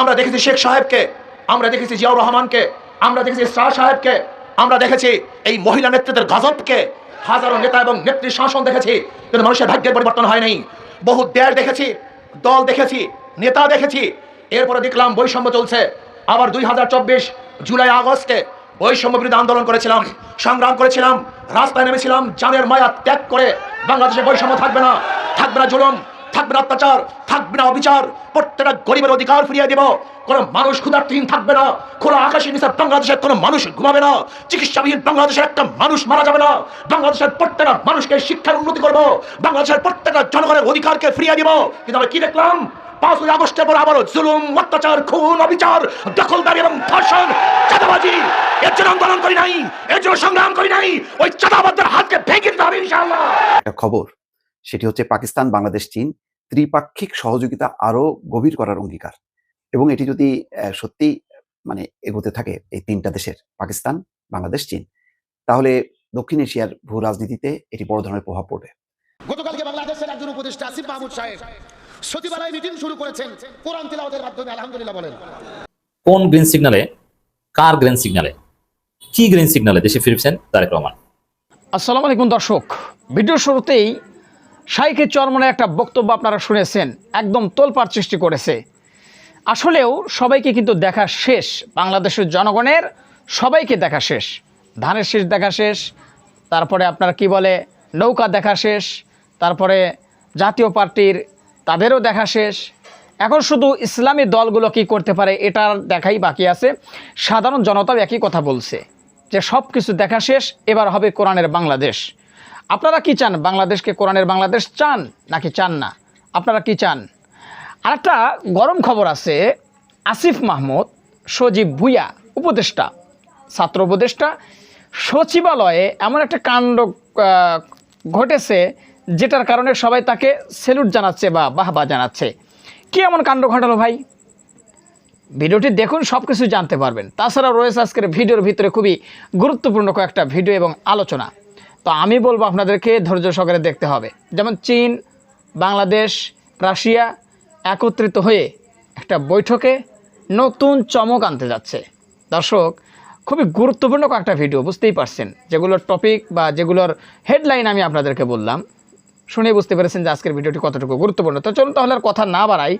আমরা দেখেছি শেখ সাহেবকে, আমরা দেখেছি জিয়াউর রহমানকে, আমরা দেখেছি শাহ সাহেবকে, আমরা দেখেছি এই মহিলা নেতৃত্বের গজবকে। হাজারো নেতা এবং নেত্রী শাসন দেখেছি, কিন্তু মানুষের ভাগ্যের পরিবর্তন হয় নাই। বহু দেশ দেখেছি, দল দেখেছি, নেতা দেখেছি। এরপরে দেখলাম বৈষম্য চলছে। আবার দুই হাজার চব্বিশ জুলাই আগস্টে বৈষম্য বিরুদ্ধে আন্দোলন করেছিলাম, সংগ্রাম করেছিলাম, রাস্তায় নেমেছিলাম, জানের মায়া ত্যাগ করে বাংলাদেশে বৈষম্য থাকবে না থাকবে না জুলুম। থাকবে না অত্যাচার, থাকবে না অবিচার। প্রত্যেকটা গরিবের অধিকার ফিরিয়ে দেব। কোনো মানুষ ক্ষুধার্থহীন থাকবে না। খোলা আকাশের নিচে বাংলাদেশের কোনো মানুষ ঘুমাবে না। চিকিৎসাবিহীন বাংলাদেশের একটা মানুষ মারা যাবে না। বাংলাদেশের প্রত্যেকটা মানুষকে শিক্ষার উন্নতি করব। বাংলাদেশের প্রত্যেকটা জনগণের অধিকারকে ফিরিয়ে দিব। কিন্তু আমরা কি দেখলাম? পাঁচই আগস্টের পর আবারও জুলুম, অত্যাচার, খুন, অবিচার, দখলদারি এবং ধর্ষণ, চাঁদাবাজি, এর জন্য আন্দোলন করি নাই, এর জন্য সংগ্রাম করি নাই। ওই চাঁদাবাদদের হাতকে ভেঙে দিতে হবে ইনশাআল্লাহ। খবর, সেটি হচ্ছে পাকিস্তান, বাংলাদেশ, চীন ত্রিপাক্ষিক সহযোগিতা আরও গভীর করার অঙ্গীকার। এবং এটি যদি আহ, সত্যি মানে এগোতে থাকে এই তিনটা দেশের পাকিস্তান বাংলাদেশ চীন তাহলে দক্ষিণ এশিয়ার ভূ রাজনীতিতে এটি বড় ধরনের প্রভাব পড়বে। গতকালকে বাংলাদেশের একজন উপদেষ্টা আসিফ মাহমুদ সাহেব সচিবালয়ে মিটিং শুরু করেছেন। কোরআন তিলাওয়াতের মাধ্যমে আলহামদুলিল্লাহ বলেন। কোন গ্রিন সিগনালে কার গ্রিন সিগনালে কি গ্রিন সিগনালে দেশে ফিরছেন তারেক রহমান। আসসালামু আলাইকুম দর্শক ভিডিওর শুরুতেই শাইখে চরমনে একটা বক্তব্য আপনারা শুনেছেন, একদম তোলপাড় সৃষ্টি করেছে। আসলেও সবাইকে কিন্তু দেখা শেষ, বাংলাদেশের জনগণের সবাইকে দেখা শেষ। ধানের শেষ দেখা শেষ, তারপরে আপনার কি বলে, নৌকা দেখা শেষ, তারপরে জাতীয় পার্টির তাদেরও দেখা শেষ। এখন শুধু ইসলামী দলগুলো কি করতে পারে এটার দেখাই বাকি আছে। সাধারণ জনতাও একই কথা বলছে, যে সব কিছু দেখা শেষ, এবার হবে কোরআনের বাংলাদেশ। আপনারা কি চান? বাংলাদেশকে, কোরআনের বাংলাদেশ চান নাকি চান না? আপনারা কি চান? আরেকটা গরম খবর আছে, আসিফ মাহমুদ, সজীব ভুইয়া, উপদেষ্টা, ছাত্র উপদেষ্টা, সচিবালয়ে এমন একটা কাণ্ড ঘটেছে যেটার কারণে সবাই তাকে সেলুট জানাচ্ছে বা বাহবা জানাচ্ছে। কি এমন কাণ্ড ঘটালো ভাই? ভিডিওটি দেখুন সব কিছু জানতে পারবেন। তাছাড়া রয়েছে আজকের ভিডিওর ভিতরে খুবই গুরুত্বপূর্ণ কয়েকটা ভিডিও এবং আলোচনা। তো আমি বলব আপনাদেরকে ধৈর্য সহকারে দেখতে হবে। যেমন চীন, বাংলাদেশ, রাশিয়া একত্রিত হয়ে একটা বৈঠকে নতুন চমক আনতে যাচ্ছে। দর্শক, খুবই গুরুত্বপূর্ণ কয়েকটা ভিডিও বুঝতেই পারছেন। যেগুলোর টপিক বা যেগুলোর হেডলাইন আমি আপনাদেরকে বললাম। শুনে বুঝতে পেরেছেন যে আজকের ভিডিওটি কতটুকু গুরুত্বপূর্ণ। তো চলুন তাহলে আর কথা না বাড়াই,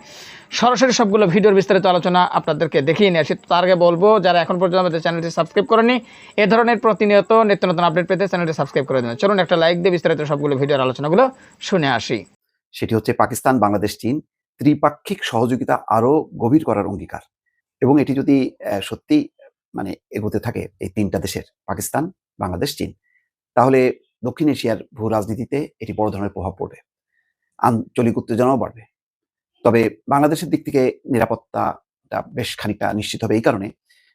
সরাসরি সবগুলো ভিডিওর বিস্তারিত আলোচনা আপনাদেরকে দেখিয়ে নিয়ে আসি। তার আগে বলব, যারা এখন পর্যন্ত আমাদের চ্যানেলটি সাবস্ক্রাইব করেনি এ ধরনের প্রতিনিয়ত নিত্য নতুন আপডেট পেতে চ্যানেলটি সাবস্ক্রাইব করে দিন চলুন একটা লাইক দিয়ে বিস্তারিত সবগুলো ভিডিওর আলোচনাগুলো শুনে আসি। সেটি হচ্ছে পাকিস্তান, বাংলাদেশ, চীন ত্রিপাক্ষিক সহযোগিতা আরও গভীর করার অঙ্গীকার। এবং এটি যদি সত্যি মানে এগোতে থাকে এই তিনটা দেশের, পাকিস্তান, বাংলাদেশ, চীন, তাহলে দক্ষিণ এশিয়ার ভূ রাজনীতিতে এটি বড় ধরনের প্রভাব পড়বে। আঞ্চলিক উত্তেজনাও বাড়বে। তবে বাংলাদেশের দিক থেকে নিরাপত্তাটা বেশ খানিকটা নিশ্চিত হবে এই কারণে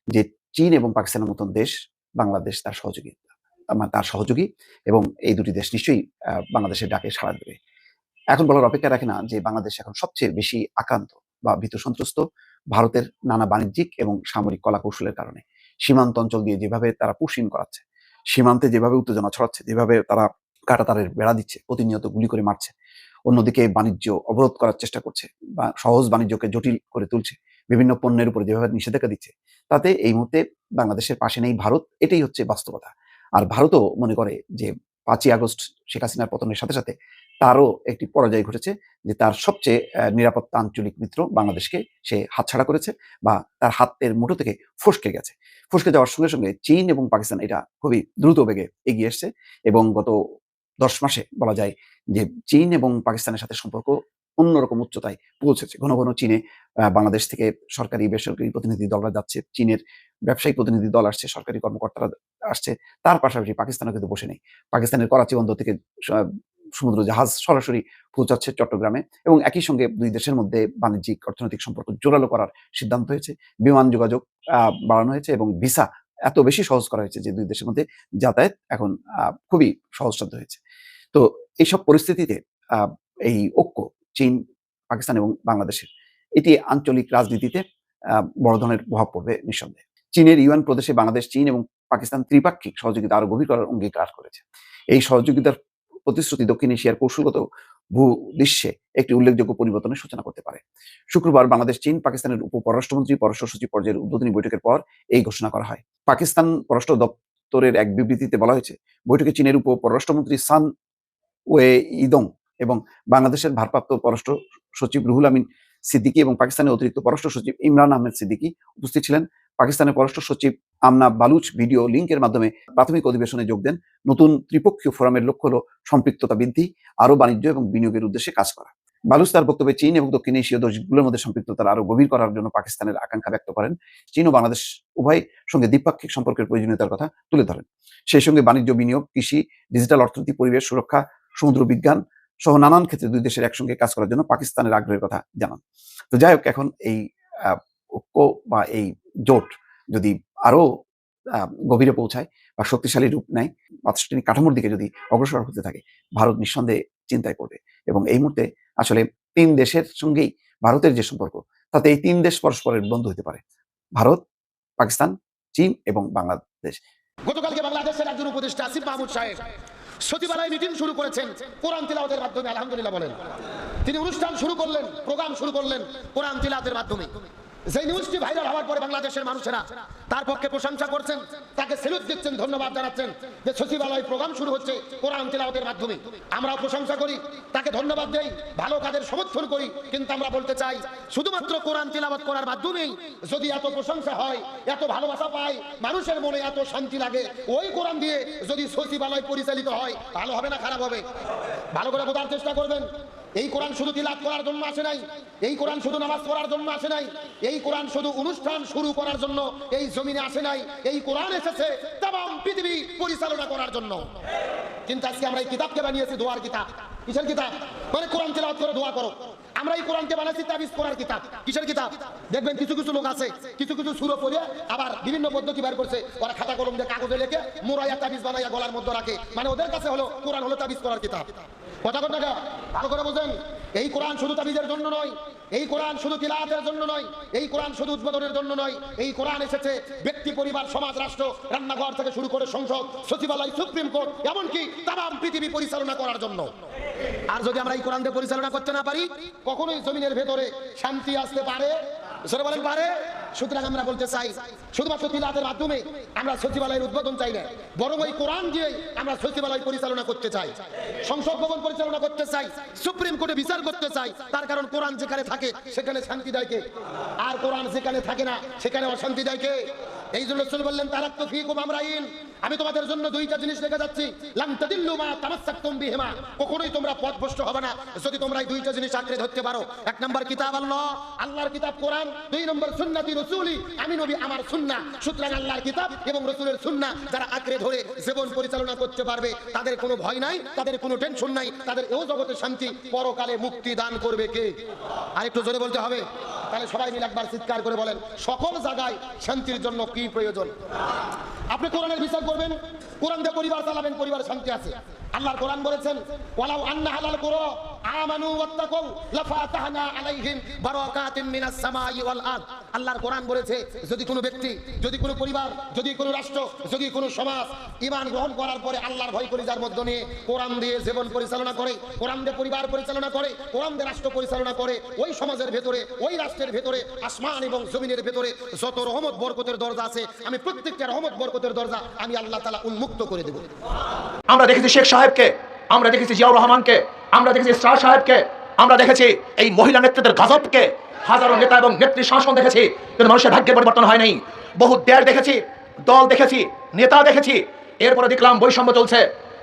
যে চীন এবং পাকিস্তানের মতন দেশ, বাংলাদেশ তার সহযোগী তার সহযোগী এবং এই দুটি দেশ নিশ্চয়ই বাংলাদেশের ডাকে সাড়া দেবে। এখন বলার অপেক্ষা রাখে না যে বাংলাদেশ এখন সবচেয়ে বেশি আক্রান্ত বা ভীত সন্ত্রস্ত ভারতের নানা বাণিজ্যিক এবং সামরিক কলাকৌশলের কারণে। সীমান্ত অঞ্চল দিয়ে যেভাবে তারা পুশিন করাচ্ছে সীমান্তে যেভাবে উত্তেজনা ছড়াচ্ছে, যেভাবে তারা কাটাতারের বেড়া দিচ্ছে, প্রতিনিয়ত গুলি করে মারছে, অন্যদিকে বাণিজ্য অবরোধ করার চেষ্টা করছে বা সহজ বাণিজ্যকে জটিল করে তুলছে, বিভিন্ন পণ্যের উপরে যেভাবে নিষেধাজ্ঞা দিচ্ছে, তাতে এই মুহূর্তে বাংলাদেশের পাশে নেই ভারত, এটাই হচ্ছে বাস্তবতা। আর ভারতও মনে করে যে পাঁচই আগস্ট শেখ হাসিনার পতনের সাথে সাথে তারও একটি পরাজয় ঘটেছে যে তার সবচেয়ে নিরাপত্তা আঞ্চলিক মিত্র বাংলাদেশকে সে হাতছাড়া করেছে বা তার হাতের মুঠো থেকে ফসকে গেছে। ফসকে যাওয়ার সঙ্গে সঙ্গে চীন এবং পাকিস্তান এটা খুবই দ্রুত বেগে এগিয়ে এসছে এবং গত দশ মাসে বলা যায় যে চীন এবং পাকিস্তানের সাথে সম্পর্ক অন্যরকম উচ্চতায় পৌঁছেছে। ঘন ঘন চীনে বাংলাদেশ থেকে সরকারি বেসরকারি প্রতিনিধি দলরা যাচ্ছে, চীনের ব্যবসায়িক প্রতিনিধি দল আসছে, সরকারি কর্মকর্তারা আসছে। তার পাশাপাশি পাকিস্তানও কিন্তু বসে নেই। পাকিস্তানের করাচি বন্দর থেকে সমুদ্র জাহাজ সরাসরি পৌঁছাচ্ছে চট্টগ্রামে এবং একই সঙ্গে দুই দেশের মধ্যে বাণিজ্যিক অর্থনৈতিক সম্পর্ক জোরালো করার সিদ্ধান্ত হয়েছে। বিমান যোগাযোগ বাড়ানো হয়েছে এবং ভিসা এত বেশি সহজ করা হয়েছে যে দুই দেশের মধ্যে যাতায়াত এখন খুবই সহজসাধ্য হয়েছে। তো এইসব পরিস্থিতিতে এই ঐক্য চীন, পাকিস্তান এবং বাংলাদেশের। এটি আঞ্চলিক রাজনীতিতে বড় ধরনের প্রভাব পড়বে নিঃসন্দেহে। চীনের ইউএন প্রদেশে বাংলাদেশ, চীন এবং পাকিস্তান ত্রিপাক্ষিক সহযোগিতা আরও গভীর করার অঙ্গীকার করেছে। এই সহযোগিতার প্রতিশ্রুতি দক্ষিণ এশিয়ার কৌশলগত ভূ দৃশ্যে একটি উল্লেখযোগ্য পরিবর্তনের সূচনা করতে পারে। শুক্রবার বাংলাদেশ, চীন, পাকিস্তানের উপ পররাষ্ট্রমন্ত্রী পররাষ্ট্র সচিব পর্যায়ের উদ্বোধনী বৈঠকের পর এই ঘোষণা করা হয়। পাকিস্তান পররাষ্ট্র দপ্তরের এক বিবৃতিতে বলা হয়েছে, বৈঠকে চীনের উপ পররাষ্ট্রমন্ত্রী সান ওয়ে ইদং এবং বাংলাদেশের ভারপ্রাপ্ত পররাষ্ট্র সচিব রুহুল আমিন সিদ্দিকী এবং পাকিস্তানের অতিরিক্ত পররাষ্ট্র সচিব ইমরান আহমেদ সিদ্দিকী উপস্থিত ছিলেন। পাকিস্তানের পররাষ্ট্র সচিব আমনা বালুচ ভিডিও লিঙ্কের মাধ্যমে প্রাথমিক অধিবেশনে যোগ দেন। নতুন ত্রিপক্ষীয় ফোরামের লক্ষ্য হল সম্পৃক্ততা বৃদ্ধি, আরও বাণিজ্য এবং বিনিয়োগের উদ্দেশ্যে কাজ করা। বালুচ তার বক্তব্যে চীন এবং দক্ষিণ এশীয় দেশগুলোর মধ্যে সম্পৃক্ততার আরও গভীর করার জন্য পাকিস্তানের আকাঙ্ক্ষা ব্যক্ত করেন। চীন ও বাংলাদেশ উভয় সঙ্গে দ্বিপাক্ষিক সম্পর্কের প্রয়োজনীয়তার কথা তুলে ধরেন। সেই সঙ্গে বাণিজ্য বিনিয়োগ, কৃষি, ডিজিটাল অর্থনীতি, পরিবেশ সুরক্ষা, সমুদ্র বিজ্ঞান সহ নানান ক্ষেত্রে দুই দেশের একসঙ্গে কাজ করার জন্য পাকিস্তানের আগ্রহের কথা জানান। তো যাই হোক, এখন এই ঐক্য বা এই জোট যদি আরও গভীরে পৌঁছায় বা শক্তিশালী রূপ নেয় প্রাতিষ্ঠানিক কাঠামোর দিকে যদি অগ্রসর হতে থাকে, ভারত নিঃসন্দেহে চিন্তায় পড়বে। এবং এই মুহূর্তে আসলে তিন দেশের সঙ্গেই ভারতের যে সম্পর্ক, তাতে এই তিন দেশ পরস্পরের বন্ধু হতে পারে। ভারত, পাকিস্তান, চীন এবং বাংলাদেশ। গতকালকে বাংলাদেশের একজন উপদেষ্টা আসিফ মাহমুদ সাহেব সচিবালয় মিটিং শুরু করেছেন। কোরআন তিলাওয়াতের মাধ্যমে, আলহামদুলিল্লাহ বলেন। তিনি অনুষ্ঠান শুরু করলেন প্রোগ্রাম শুরু করলেন কোরআন তিলাওয়াতের মাধ্যমে। যে নিউজটি ভাইরাল হওয়ার পরে বাংলাদেশের মানুষেরা তার পক্ষে প্রশংসা করছেন, তাকে সেলুট দিচ্ছেন, ধন্যবাদ জানাচ্ছেন যে সচিবালয় প্রোগ্রাম শুরু হচ্ছে কোরআন তিলাওয়াতের মাধ্যমে। আমরাও প্রশংসা করি, তাকে ধন্যবাদ দেই, ভালো কাজের সমর্থন করি, কিন্তু আমরা বলতে চাই, শুধুমাত্র কোরআন তিলাওয়াত করার মাধ্যমেই যদি এত প্রশংসা হয়, এত ভালোবাসা পায়, মানুষের মনে এত শান্তি লাগে, ওই কোরআন দিয়ে যদি সচিবালয় পরিচালিত হয় ভালো হবে না, খারাপ হবে। ভালো করে বোঝার চেষ্টা করবেন। এই কোরআন শুধু তিলাত করার জন্য আসে নাই। এই কোরআন শুধু নামাজ পড়ার জন্য আসে নাই। এই কোরআন শুধু অনুষ্ঠান শুরু করার জন্য এই জমিনে আসে নাই। এই কোরআন এসেছে তাম পৃথিবী পরিচালনা করার জন্য। কিন্তু আজকে আমরা এই কিতাবকে বানিয়েছি দোয়ার কিতাব। কিসের কিতাব? মানে কোরআন তেলাওয়াত করে দোয়া করো। আমরা এই কোরআনকে বানাইছি তাবিজ করার কিতাব। কিসের কিতাব? দেখবেন কিছু কিছু লোক আছে, কিছু কিছু সুরো পড়ে, আবার বিভিন্ন পদ্ধতি বের করছে। ওরা খাতা কলম দিয়ে কাগজে লেখে, মোরাইয়া তাবিজ বানাইয়া গলার মধ্যে রাখে। মানে ওদের কাছে হলো, কোরআন হলো তাবিজ করার কিতাব। কথা কথা ভালো করে বুঝেন। এই কোরআন শুধু তাবিজের জন্য নয়, এই কোরআন শুধু তিলাতের জন্য নয়, এই কোরআন শুধু উদ্বোধনের জন্য নয়, এই কোরআন এসেছে ব্যক্তি, পরিবার, সমাজ, রাষ্ট্র, রান্নাঘর থেকে শুরু করে সংসদ, সচিবালয়, সুপ্রিম কোর্ট, এমনকি তাম পৃথিবী পরিচালনা করার জন্য। আর যদি আমরা এই কোরআন পরিচালনা করতে না পারি, কখনোই জমিনের ভেতরে শান্তি আসতে পারে? পারে? সুতরাং আমরা বলতে চাই, শুধুমাত্র তিলাতের মাধ্যমে আমরা সচিবালয়ের উদ্বোধন চাই না, বরং ওই কোরআন দিয়ে আমরা সচিবালয় পরিচালনা করতে চাই। সংসদ ভবন পরিচালনা করতে চাই, সুপ্রিম কোর্টে বিচার করতে চাই, তার কারণ কোরআন যেখানে থাকে, সেখানে শান্তি দেয় কে? আর কোরআন যেখানে থাকে না, সেখানে অশান্তি দেয় কে? এই জন্য বললেন তারা তো ফিকুম আমরাইন। আমি তোমাদের জন্য দুইটা জিনিস রেখে যাচ্ছি। কখনোই তোমরা পথ পথভ্রষ্ট হবে না। যদি তোমরা এই দুইটা জিনিস আঁকড়ে ধরতে পারো, এক নম্বর কিতাব আল্লাহ, আল্লাহর কিতাব কোরআন, দুই নম্বর সুন্নাতি রাসূলি। আমি নবী, আমার সুন্নাহ সুতরাং আল্লাহর কিতাব এবং রাসূলের সুন্না যারা আঁকড়ে ধরে জীবন পরিচালনা করতে পারবে, তাদের কোনো ভয় নাই, তাদের কোনো টেনশন নাই, তাদের এও জগতে শান্তি। পরকালে মুক্তি দান করবে কে? আর একটু জোরে বলতে হবে। তাহলে সবাই মিলে একবার চিৎকার করে বলেন, সকল জায়গায় শান্তির জন্য কি প্রয়োজন? আপনি কোরআনের বিচার করবেন? কোরআন দিয়ে পরিবার চালাবেন, পরিবারের শান্তি আছে। আল্লাহর কোরআন বলেছেন, ওয়ালাউ আন্না হালাল কুরো আমানু ওয়াত্তাকু লাফাতাহনা আলাইহিম বারাকাতিন মিনাস সামাই ওয়াল আল্লাহর কোরআন বলেছে, যদি কোনো ব্যক্তি, যদি কোনো পরিবার, যদি কোনো রাষ্ট্র, যদি কোনো সমাজ গ্রহণ করার পরে আল্লাহর ভয় করে যার মধ্য নিয়ে কোরআন দিয়ে জীবন পরিচালনা করে, কোরআন দিয়ে পরিবার পরিচালনা করে, কোরআন দিয়ে রাষ্ট্র পরিচালনা করে, ওই সমাজের ভেতরে, ওই রাষ্ট্রের ভেতরে, আসমান এবং জমিনের ভেতরে যত রহমত বরকতের দরজা আছে, আমি প্রত্যেকটা রহমত বরকতের দরজা আমি আল্লাহ তাআলা উন্মুক্ত করে দেব। আমরা দেখেছি শেখ সাহেবকে, আমরা দেখেছি জিয়াউর রহমানকে আমরা দেখেছি শাহ সাহেবকে, আমরা দেখেছি এই মহিলা নেতৃত্বের গজবকে। হাজারো নেতা এবং নেত্রী শাসন দেখেছি, কিন্তু মানুষের ভাগ্যের পরিবর্তন হয় নাই। বহু দেশ দেখেছি, দল দেখেছি, নেতা দেখেছি। এরপরে দেখলাম বৈষম্য চলছে।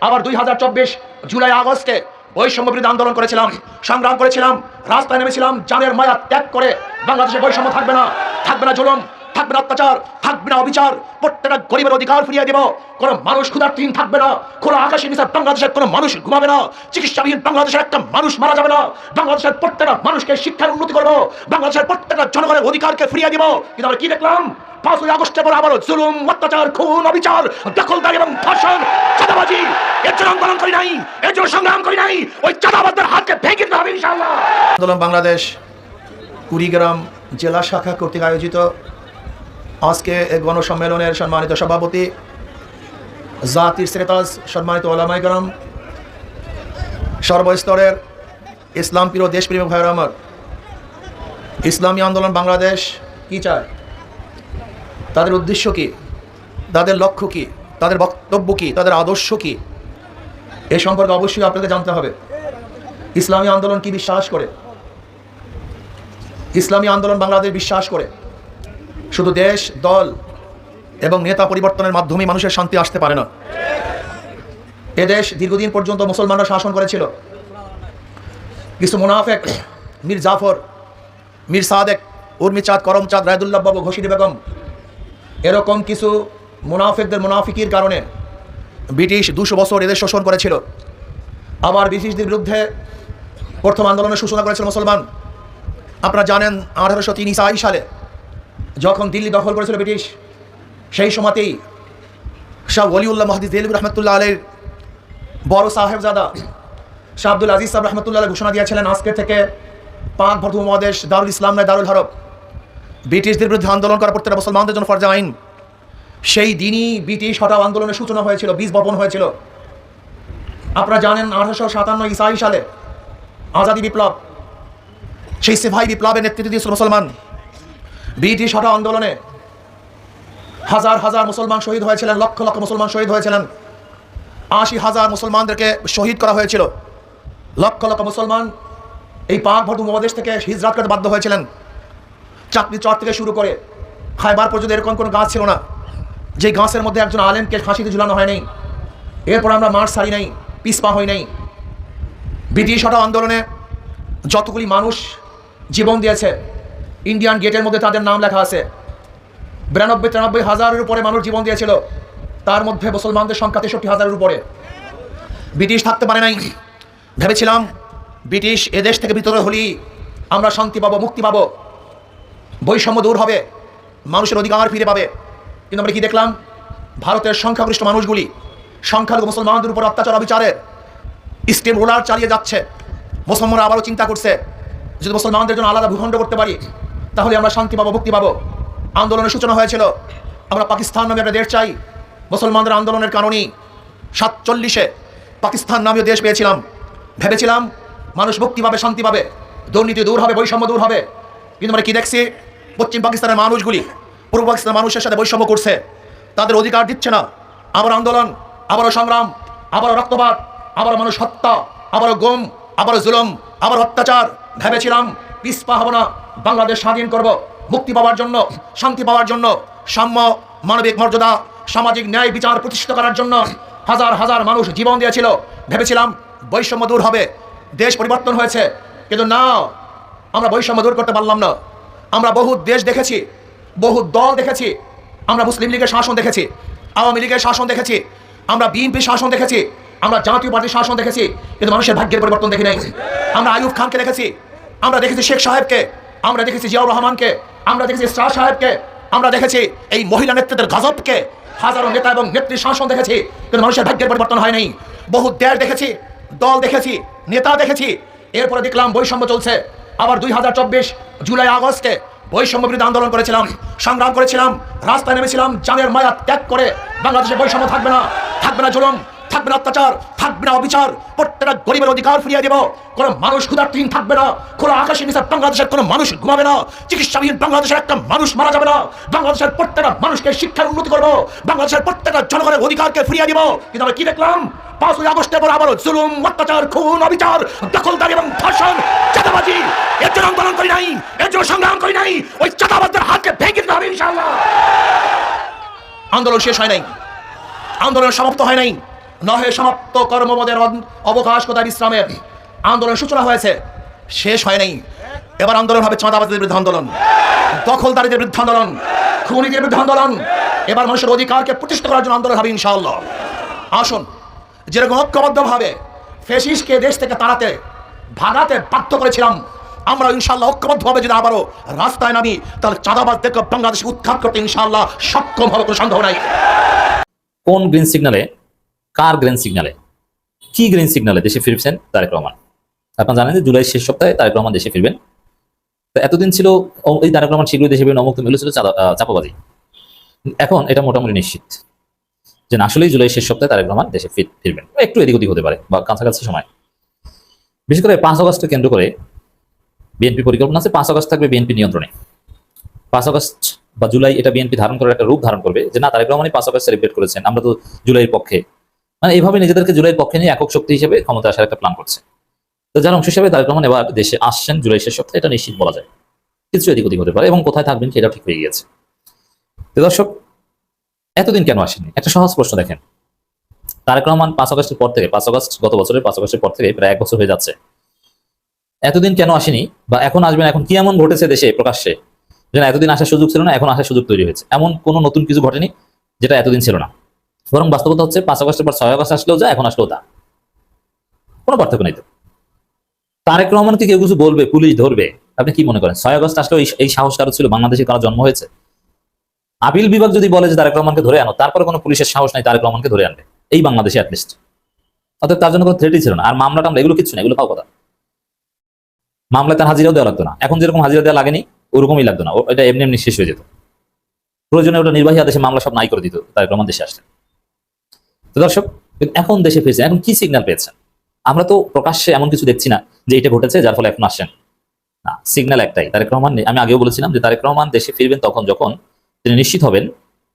আবার দুই হাজার চব্বিশ জুলাই, আগস্টে বৈষম্য বিরোধী আন্দোলন করেছিলাম, সংগ্রাম করেছিলাম, রাস্তায় নেমেছিলাম, জানের মায়া ত্যাগ করে বাংলাদেশে বৈষম্য থাকবে না থাকবে না জুলুম। থাকবে না অত্যাচার, থাকবে না অবিচার। প্রত্যেকটা গরিবের অধিকার ফিরিয়ে দেব। কোনো মানুষ ক্ষুধার্থহীন থাকবে না। খোলা আকাশে নিচে বাংলাদেশের কোনো মানুষ ঘুমাবে না। চিকিৎসাবিহীন বাংলাদেশের একটা মানুষ মারা যাবে না। বাংলাদেশের প্রত্যেকটা মানুষকে শিক্ষার উন্নতি করব। বাংলাদেশের প্রত্যেকটা জনগণের অধিকারকে ফিরিয়ে দিব। কিন্তু আমরা কি দেখলাম? পাঁচই আগস্টের পর আবারও জুলুম, অত্যাচার, খুন, অবিচার, দখলদারি এবং ধর্ষণ, চাঁদাবাজি, এর জন্য আন্দোলন করি নাই, এর জন্য সংগ্রাম করি নাই। ওই চাঁদাবাজদের হাতকে ভেঙে দিতে হবে ইনশাআল্লাহ। আন্দোলন বাংলাদেশ, কুড়িগ্রাম জেলা শাখা কর্তৃক আয়োজিত আজকে গণসম্মেলনের সম্মানিত সভাপতি, জাতির শ্রেতাজ সম্মানিত ওলামাইকরম, সর্বস্তরের ইসলাম প্রিয় দেশপ্রেমিক ভাইয়ের আমার, ইসলামী আন্দোলন বাংলাদেশ কি চায়? তাদের উদ্দেশ্য কি? তাদের লক্ষ্য কি? তাদের বক্তব্য কি? তাদের আদর্শ কি? এ সম্পর্কে অবশ্যই আপনাকে জানতে হবে। ইসলামী আন্দোলন কি বিশ্বাস করে? ইসলামী আন্দোলন বাংলাদেশ বিশ্বাস করে? শুধু দেশ, দল এবং নেতা পরিবর্তনের মাধ্যমে মানুষের শান্তি আসতে পারে না। এদেশ দীর্ঘদিন পর্যন্ত মুসলমানরা শাসন করেছিল। কিছু মুনাফেক, মীর জাফর, মীর সাদেক, উর্মি উর্মিচাঁদ করমচাঁদ রায়দুল্লাহ বাবু ঘোষিনী বেগম, এরকম কিছু মুনাফেকদের, মুনাফিকির কারণে ব্রিটিশ দুশো বছর এদের শোষণ করেছিল। আবার ব্রিটিশদের বিরুদ্ধে প্রথম আন্দোলনের সূচনা করেছিল মুসলমান। আপনারা জানেন, আঠারোশো তিন সালে যখন দিল্লি দখল করেছিল ব্রিটিশ, সেই সময়তেই শাহ ওলিউল্লাহ মাহদিস দেলবি রহমতুল্লাহ আলের বড় সাহেবজাদা শাহ আব্দুল আজিজ সাহেব রহমতুল্লাহ ঘোষণা দিয়েছিলেন, আজকে থেকে পাক ভর্তু মহাদেশ দারুল ইসলাম নয় দারুল হরব ব্রিটিশদের বিরুদ্ধে আন্দোলন করা প্রত্যেকটা মুসলমানদের জন্য ফরজা আইন। সেই দিনই ব্রিটিশ হঠাৎ আন্দোলনের সূচনা হয়েছিল, বীজ বপন হয়েছিল। আপনারা জানেন আঠারোশো সাতান্ন ইসাই সালে আজাদি বিপ্লব, সেই সেভাই বিপ্লবের নেতৃত্ব দিয়েছিল মুসলমান। ব্রিটিশ হঠাৎ আন্দোলনে হাজার হাজার মুসলমান শহীদ হয়েছিলেন, লক্ষ লক্ষ মুসলমান শহীদ হয়েছিলেন। আশি হাজার মুসলমানদেরকে শহীদ করা হয়েছিল। লক্ষ লক্ষ মুসলমান এই পাক ভর্তু মহাদেশ থেকে হিজরাত করতে বাধ্য হয়েছিলেন। চাকরি চর থেকে শুরু করে খাইবার পর্যন্ত এরকম কোনো গাছ ছিল না। যে গাছের মধ্যে একজন আলেমকে ফাঁসিতে ঝুলানো হয় নাই এরপর আমরা মাঠ সারি নাই পিসপা হই নাই। ব্রিটিশ হঠাৎ আন্দোলনে যতগুলি মানুষ জীবন দিয়েছে ইন্ডিয়ান গেটের মধ্যে তাদের নাম লেখা আছে। বিরানব্বই, তিরানব্বই হাজারের উপরে মানুষ জীবন দিয়েছিল। তার মধ্যে মুসলমানদের সংখ্যা তেষট্টি হাজারের উপরে। ব্রিটিশ থাকতে পারে নাই। ভেবেছিলাম, ব্রিটিশ এদেশ থেকে ভিতরে হলেই আমরা শান্তি পাবো, মুক্তি পাবো। বৈষম্য দূর হবে। মানুষের অধিকার ফিরে পাবে। কিন্তু আমরা কি দেখলাম? ভারতের সংখ্যাগরিষ্ঠ মানুষগুলি, সংখ্যালঘু মুসলমানদের উপর অত্যাচার অবিচারের স্টিম রোলার চালিয়ে যাচ্ছে। মুসলমানরা আবারও চিন্তা করছে, যদি মুসলমানদের জন্য আলাদা ভূখণ্ড করতে পারি তাহলে আমরা শান্তি পাবো মুক্তি পাবো। আন্দোলনের সূচনা হয়েছিল। আমরা পাকিস্তান নামে একটা দেশ চাই। মুসলমানদের আন্দোলনের কারণেই সাতচল্লিশে পাকিস্তান নামীয় দেশ পেয়েছিলাম। ভেবেছিলাম মানুষ মুক্তি পাবে, শান্তি পাবে। দুর্নীতি দূর হবে, বৈষম্য দূর হবে। কিন্তু আমরা কি দেখছি? পশ্চিম পাকিস্তানের মানুষগুলি পূর্ব পাকিস্তানের মানুষের সাথে বৈষম্য করছে। তাদের অধিকার দিচ্ছে না। আবার আন্দোলন আবারও সংগ্রাম আবারও রক্তপাত আবারও মানুষ হত্যা আবারও গুম আবারও জুলম, আবার অত্যাচার। ভেবেছিলাম পিসপা হব না বাংলাদেশ স্বাধীন করব, মুক্তি পাওয়ার জন্য, শান্তি পাওয়ার জন্য, সাম্য, মানবিক মর্যাদা, সামাজিক ন্যায় বিচার প্রতিষ্ঠিত করার জন্য হাজার হাজার মানুষ জীবন দিয়েছিল। ভেবেছিলাম বৈষম্য দূর হবে, দেশ পরিবর্তন হয়েছে। কিন্তু না, আমরা বৈষম্য দূর করতে পারলাম না। আমরা বহু দেশ দেখেছি, বহু দল দেখেছি, আমরা মুসলিম লীগের শাসন দেখেছি, আওয়ামী লীগের শাসন দেখেছি, আমরা বিএনপির শাসন দেখেছি, আমরা জাতীয় পার্টির শাসন দেখেছি, কিন্তু মানুষের ভাগ্যের পরিবর্তন দেখি নাই। আমরা আইয়ুব খানকে দেখেছি আমরা দেখেছি শেখ সাহেবকে, আমরা দেখেছি জিয়াউর রহমানকে, আমরা দেখেছি শাহ সাহেবকে, আমরা দেখেছি এই মহিলা নেতৃত্বের গজবকে। হাজারো নেতা এবং নেত্রী শাসন দেখেছি, কিন্তু মানুষের ভাগ্যের পরিবর্তন হয় নাই। বহু দেশ দেখেছি, দল দেখেছি, নেতা দেখেছি। এরপরে দেখলাম বৈষম্য চলছে। আবার দুই হাজার চব্বিশ জুলাই আগস্টে বৈষম্য বিরুদ্ধে আন্দোলন করেছিলাম, সংগ্রাম করেছিলাম, রাস্তায় নেমেছিলাম, জানের মায়া ত্যাগ করে বাংলাদেশে বৈষম্য থাকবে না থাকবে না জুলুম। থাকবে না অত্যাচার, থাকবে না অবিচার। প্রত্যেকটা গরিবের অধিকার ফিরিয়ে দেব। কোনো মানুষ ক্ষুধার্থহীন থাকবে না। কোনো আকাশের নিচে বাংলাদেশের কোনো মানুষ ঘুমাবে না। চিকিৎসাবিহীন বাংলাদেশের একটা মানুষ মারা যাবে না। বাংলাদেশের প্রত্যেকটা মানুষকে শিক্ষার উন্নতি করব। বাংলাদেশের প্রত্যেকটা জনগণের অধিকারকে ফিরিয়ে দিব। কিন্তু আমরা কি দেখলাম? পাঁচই আগস্টের পর আবারও জুলুম, অত্যাচার, খুন, অবিচার, দখলদারি এবং ধর্ষণ, চাঁদাবাজি, এর জন্য আন্দোলন করি নাই, এর জন্য সংগ্রাম করি নাই। ওই চাঁদাবাজদের হাতকে ভেঙে দিতে হবে ইনশাআল্লাহ। আন্দোলন শেষ হয় নাই। আন্দোলন সমাপ্ত হয় নাই। নহে সমাপ্ত কর্মবোধের অবকাশ কোথায় বিশ্রামের? আন্দোলন সূচনা হয়েছে। শেষ হয় নাই। এবার আন্দোলন হবে চাঁদাবাজদের বিরুদ্ধে আন্দোলন। দখলদারিদের বিরুদ্ধে আন্দোলন। খুনিদের বিরুদ্ধে আন্দোলন। এবার মানুষের অধিকারকে প্রতিষ্ঠা করার জন্য আন্দোলন হবে ইনশাআল্লাহ। আসুন, যেরকম ঐক্যবদ্ধভাবে ফেসিসকে দেশ থেকে তাড়াতে, ভাগাতে বাধ্য করেছিলাম আমরা ইনশাল্লাহ ঐক্যবদ্ধভাবে যদি আবারও রাস্তায় নামি, তাহলে চাঁদাবাজদেরকে বাংলাদেশে উৎখাত করতে ইনশাল্লাহ সক্ষম হবে কোনো সন্দেহ নাই। কোন গ্রিন সিগন্যালে কার গ্রিন সিগনালে কি গ্রিন সিগনালে দেশে ফিরছেন? তারেক রহমান। আপনারা জানেন যে জুলাই শেষ সপ্তাহে তারেক রহমান দেশে ফিরবেন। তো এতদিন ছিল এই তারেক রহমান শীঘ্রই দেশে ফিরবেন, অমুক এগুলো ছিল চাপাবাজি এখন এটা মোটামুটি নিশ্চিত যে আসলেই জুলাই শেষ সপ্তাহে তারেক রহমান দেশে ফির- ফিরবেন। একটু এদিক ওদিক হতে পারে, বা কাছাকাছি সময়। বিশেষ করে পাঁচ আগস্টকে কেন্দ্র করে বিএনপি পরিকল্পনা আছে, পাঁচ আগস্ট থাকবে বিএনপি নিয়ন্ত্রণে। পাঁচ আগস্ট বা জুলাই এটা বিএনপি ধারণ করার একটা রূপ ধারণ করবে যে না, তারেক রহমানই পাঁচ আগস্ট সেলিব্রেট করেছেন। আমরা তো জুলাইয়ের পক্ষে মানে এইভাবে নিজেদেরকে জুলাইয়ের পক্ষে নিয়ে একক শক্তি হিসেবে ক্ষমতা আসার একটা প্ল্যান করছে। তো যার অংশ হিসেবে তারেক রহমান এবার দেশে আসছেন জুলাই শেষ সপ্তাহে, এটা নিশ্চিত বলা যায়। কিছু এদিক ওদিক হতে পারে এবং কোথায় থাকবেন সেটা ঠিক হয়ে গিয়েছে। তো দর্শক, এতদিন কেন আসেনি একটা সহজ প্রশ্ন দেখেন। তারেক রহমান পাঁচ আগস্টের পর থেকে, পাঁচ আগস্ট গত বছরের পাঁচ আগস্টের পর থেকে প্রায় এক বছর হয়ে যাচ্ছে। এতদিন কেন আসেনি বা এখন আসবেন এখন কি এমন ঘটেছে দেশে, প্রকাশ্যে? যেন এতদিন আসার সুযোগ ছিল না, এখন আসার সুযোগ তৈরি হয়েছে। এমন কোনো নতুন কিছু ঘটেনি যেটা এতদিন ছিল না। বরং বাস্তবতা হচ্ছে পাঁচ আগস্টের পর ছয় আগস্ট আসলেও যা, এখন আসলেও তা। কোনো পার্থক্য নেই তো। তারেক রহমানকে কেউ কিছু বলবে, পুলিশ ধরবে, আপনি কি মনে করেন? ছয় আগস্ট আসলেও এই- সাহস কারও ছিল? বাংলাদেশে কারও জন্ম হয়েছে? আপিল বিভাগ যদি বলে যে তারেক রহমানকে ধরে আনো, তারপরে কোনো পুলিশের সাহস নাই তারেক রহমানকে ধরে আনবে। এই বাংলাদেশে অ্যাটলিস্ট অর্থাৎ তার জন্য কোনো থ্রেটই ছিল না। আর মামলা টামলা এগুলো কিছু না, এগুলো পাও কথা। মামলায় তার হাজিরাও দেওয়া লাগতো না। এখন যেরকম হাজিরা দেওয়া লাগেনি, ওরকমই লাগতো না। এটা এমনি এমনি শেষ হয়ে যেত। প্রয়োজনে ওটা নির্বাহী আদেশে মামলা সব নাই করে দিত তারেক রহমান দেশে আসলেন তো দর্শক, এখন দেশে ফিরছেন, এখন কি সিগন্যাল পেয়েছেন? আমরা তো প্রকাশ্যে এমন কিছু দেখছি না যে এটা ঘটেছে, যার ফলে এখন আসছেন। না সিগন্যাল একটাই। তারেক রহমান, আমি আগেও বলেছিলাম যে তারেক রহমান দেশে ফিরবেন তখন যখন তিনি নিশ্চিত হবেন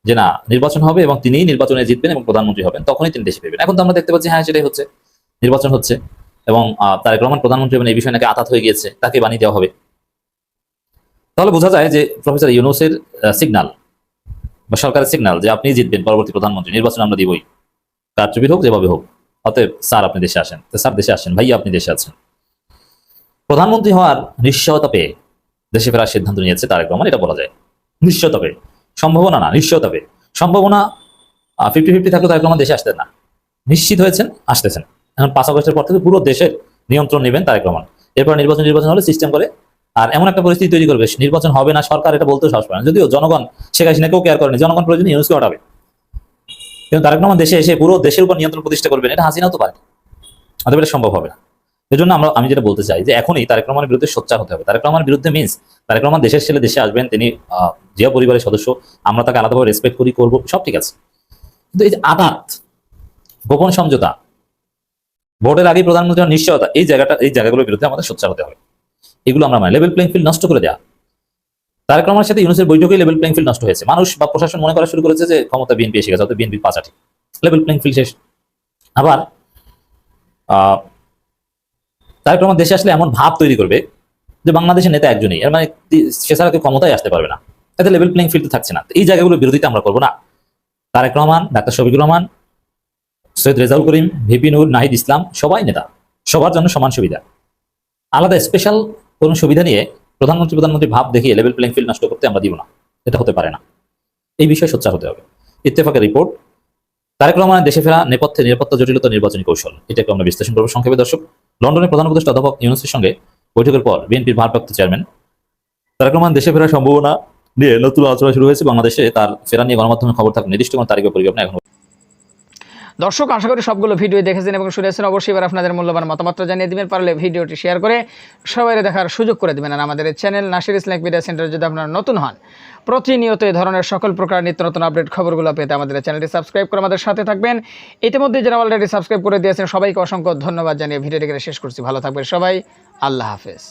যে না, নির্বাচন হবে এবং তিনি নির্বাচনে জিতবেন এবং প্রধানমন্ত্রী হবেন, তখনই তিনি দেশে ফিরবেন। এখন তো আমরা দেখতে পাচ্ছি হ্যাঁ সেটাই হচ্ছে। নির্বাচন হচ্ছে এবং তারেক রহমান প্রধানমন্ত্রী হবেন, এই বিষয়ে নাকি আতাত হয়ে গিয়েছে, তাকে বানিয়ে দেওয়া হবে। তাহলে বোঝা যায় যে প্রফেসর ইউনুসের সিগন্যাল বা সরকারের সিগন্যাল যে আপনি জিতবেন, পরবর্তী প্রধানমন্ত্রী, নির্বাচন আমরা দিবই। কারচুপি হোক, যেভাবে হোক। অতএব স্যার, আপনি দেশে আসেন। স্যার, দেশে আসেন। ভাইয়া, আপনি দেশে আছেন। প্রধানমন্ত্রী হওয়ার নিশ্চয়তা পেয়ে দেশে ফেরার সিদ্ধান্ত নিয়েছে তারেক রহমান, এটা বলা যায়। নিশ্চয়তা পেয়ে। সম্ভাবনা না, নিশ্চয়তা পেয়ে। সম্ভাবনা ফিফটি ফিফটি থাকলে তারেক রহমান দেশে আসতেন না। নিশ্চিত হয়েছেন, আসতেছেন। এখন পাঁচ আগস্টের পর থেকে পুরো দেশের নিয়ন্ত্রণ নেবেন তারেক রহমান। এরপর নির্বাচন নির্বাচন হলে সিস্টেম করে। আর এমন একটা পরিস্থিতি তৈরি করবে, নির্বাচন হবে না, সরকার এটা বলতে সাহস পায় না। যদিও জনগণ, শেখ হাসিনাকেও কেয়ার করেনি, জনগণ প্রয়োজনে ইউনুসকে হটাবে। কিন্তু তারেক রহমান দেশে এসে পুরো দেশের উপর নিয়ন্ত্রণ প্রতিষ্ঠা করবেন, এটা হাসিনাও তো পারে অতএব এটা সম্ভব হবে না। এই জন্য আমরা, আমি যেটা বলতে চাই যে এখনই তারেক রহমানের বিরুদ্ধে সোচ্চার হতে হবে। তারেক রহমানের বিরুদ্ধে মিনস তারেক রহমান দেশের ছেলে, দেশে আসবেন, তিনি জিয়া পরিবারের সদস্য, আমরা তাকে আলাদাভাবে রেসপেক্ট করি, করব, সব ঠিক আছে। কিন্তু এই যে আঘাত গোপন সমঝোতা, ভোটের আগে প্রধানমন্ত্রী নিশ্চয়তা, এই জায়গাটা, এই জায়গাগুলোর বিরুদ্ধে আমাদের সোচ্চার হতে হবে। এগুলো আমরা মানে লেভেল প্লেইং ফিল্ড নষ্ট করে দেওয়া তারেক রহমানের সাথে ইউনুসের বৈঠকেই লেভেল প্লেইং ফিল্ড নষ্ট হয়েছে। মানুষ বা প্রশাসন মনে করা শুরু করেছে যে ক্ষমতা বিএনপি এসে গেছে অর্থাৎ বিএনপির পাচাটি লেভেল প্লেইং ফিল্ড শেষ। আবার তারেক রহমান দেশে আসলে এমন ভাব তৈরি করবে যে বাংলাদেশের নেতা একজনই। এর মানে সে ছাড়া কেউ ক্ষমতায় আসতে পারবে না। এতে লেভেল প্লেইং ফিল্ড থাকছে না। এই জায়গাগুলোর বিরোধিতা আমরা করব না। তারেক রহমান, ডাক্তার শফিকুর রহমান, সৈয়দ রেজাউল করিম, ভিপি নূর, নাহিদ ইসলাম সবাই নেতা। সবার জন্য সমান সুবিধা। আলাদা স্পেশাল কোনো সুবিধা নিয়ে প্রধানমন্ত্রী প্রধানমন্ত্রী ভাব দেখিয়ে লেভেল প্লেইং ফিল্ড নষ্ট করতে আমরা দিব না। এটা হতে পারে না। এই বিষয়ে সোচ্চার হতে হবে। ইত্তেফাকের রিপোর্ট তারেক রহমানের দেশে ফেরা নেপথ্যে নিরাপত্তা জটিলতা নির্বাচনী কৌশল। এটাকে আমরা বিশ্লেষণ করব সংক্ষেপে, দর্শক। লন্ডনের প্রধান উপদেষ্টা অধ্যাপক ইউনুসের সঙ্গে বৈঠকের পর বিএনপির ভারপ্রাপ্ত চেয়ারম্যান তারেক রহমান দেশে ফেরার সম্ভাবনা নিয়ে নতুন আলোচনা শুরু হয়েছে। বাংলাদেশে তার ফেরা নিয়ে গণমাধ্যমে খবর থাকুন নির্দিষ্ট কোনো তারিখ বা পরিকল্পনা এখন দর্শক, আশা করি সবগুলো ভিডিও দেখেছেন এবং শুনেছেন। অবশ্যই এবার আপনাদের মূল্যবান মতামত জানিয়ে দিবেন, পারলে ভিডিওটি শেয়ার করে সবাই দেখার সুযোগ করে দেবেন। আর আমাদের channel Nasir Islam media center যদি আপনারা নতুন হন, প্রতিনিয়ত এই ধরনের সকল প্রকার নিত্য নতুন আপডেট খবরগুলো পেতে আমাদের চ্যানেলটি সাবস্ক্রাইব করে আমাদের সাথে থাকবেন। ইতিমধ্যে যারা অলরেডি সাবস্ক্রাইব করে দিয়েছেন, সবাইকে অসংখ্য ধন্যবাদ জানিয়ে ভিডিওটিকে শেষ করছি। ভালো থাকবেন সবাই, আল্লাহ হাফেজ।